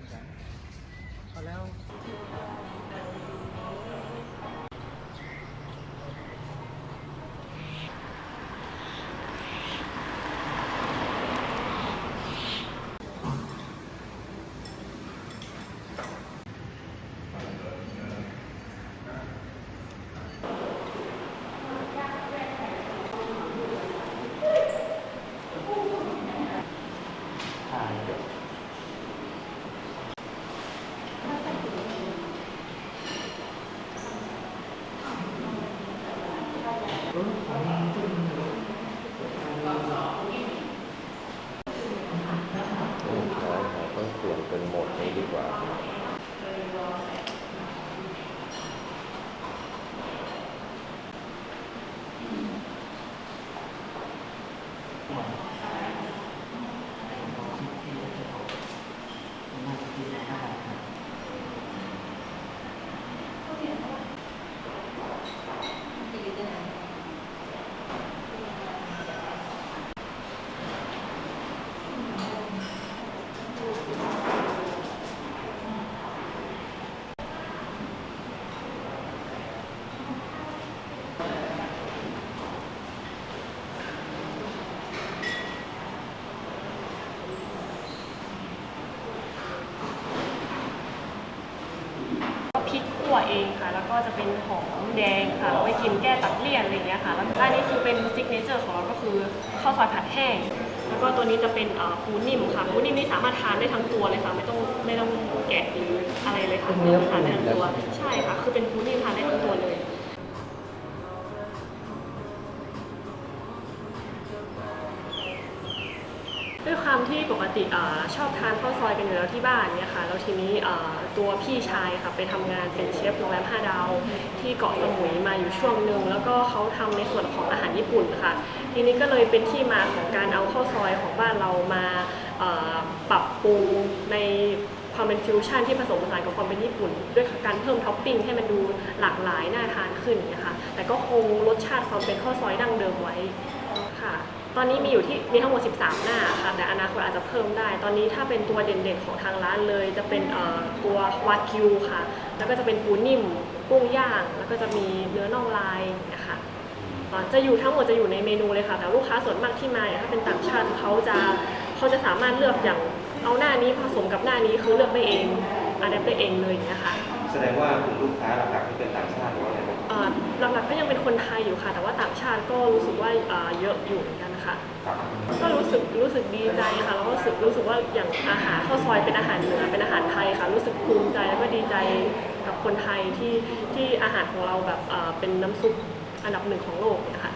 มือนกันพอแล้ว เราต้องเปลี่ยนเป็นโหมดนี้ดีกว่า พริกขั่วเองค่ะ แล้วก็จะเป็นหอมแดงค่ะเอาไว้กินแก้ตัดเลี่ยนอะไรอย่างเงี้ยค่ะ แล้วอันนี้คือเป็นซิกเนเจอร์ของเราก็คือข้าวซอยผัดแห้ง แล้วก็ตัวนี้จะเป็นเอ่อปูนิ่มค่ะปูนิ่มนี่สามารถทานได้ทั้งตัวเลยค่ะ ไม่ต้องไม่ต้องแกะหรืออะไรเลยค่ะเป็นเนื้อปูทานได้ทั้งตัวแล้วใช่ค่ะ คือเป็น ด้วยความที่ปกติอชอบทานข้าวซอยกันอยู่แล้วที่บ้านเนี่ยค่ะแล้วทีนี้ตัวพี่ชายค่ะไปทำงานเป็นเชฟโรงแรม5ดาวที่เกาะสมุยมาอยู่ช่วงหนึ่งแล้วก็เขาทำในส่วนของอาหารญี่ปุ่นค่ะ ทีนี้ก็เลยเป็นที่มาของการเอาข้าวซอยของบ้านเรามาปรับปรุงในความเป็นฟิวชั่นที่ผสมผสานกับความเป็นญี่ปุ่น ด้วยการเพิ่มท็อปปิ้งให้มันดูหลากหลายน่าทานขึ้นอย่างเงี้ยค่ะแต่ก็คงรสชาติความเป็นข้าวซอยดั้งเดิมไว้ค่ะ ตอนนี้มีอยู่ที่มีทั้งหมด 13 หน้าค่ะแต่อนาคตอาจจะเพิ่มได้ ตอนนี้ถ้าเป็นตัวเด่นๆของทางร้านเลย จะเป็นตัววากิวค่ะ แล้วก็จะเป็นปูนิ่มกุ้งย่าง แล้วก็จะมีเนื้อน่องลายนะคะจะอยู่ทั้งหมดจะอยู่ในเมนูเลยค่ะ แต่ลูกค้าส่วนมากที่มาถ้าเป็นต่างชาติเขาจะเขาจะสามารถเลือกอย่างเอาหน้านี้ผสมกับหน้านี้คือเลือกได้เองอัดแอปได้เองเลยอย่างเงี้ยค่ะแสดงว่ากลุ่มลูกค้าหลักๆที่เป็นต่างชาติหรือว่าอะไรบ้าง หลักๆก็ยังเป็นคนไทยอยู่ค่ะ แต่ว่าต่างชาติก็รู้สึกว่าเอ่อเยอะอยู่เหมือนกันค่ะครับก็รู้สึกรู้สึกดีใจค่ะแล้วก็รู้สึกรู้สึกว่าอย่างอาหารข้าวซอยเป็นอาหารเหนือเป็นอาหารไทยค่ะ รู้สึกภูมิใจแล้วก็ดีใจกับคนไทยที่ที่อาหารของเราแบบเอ่อเป็นน้ำซุปอันดับหนึ่งของโลกเนะคะ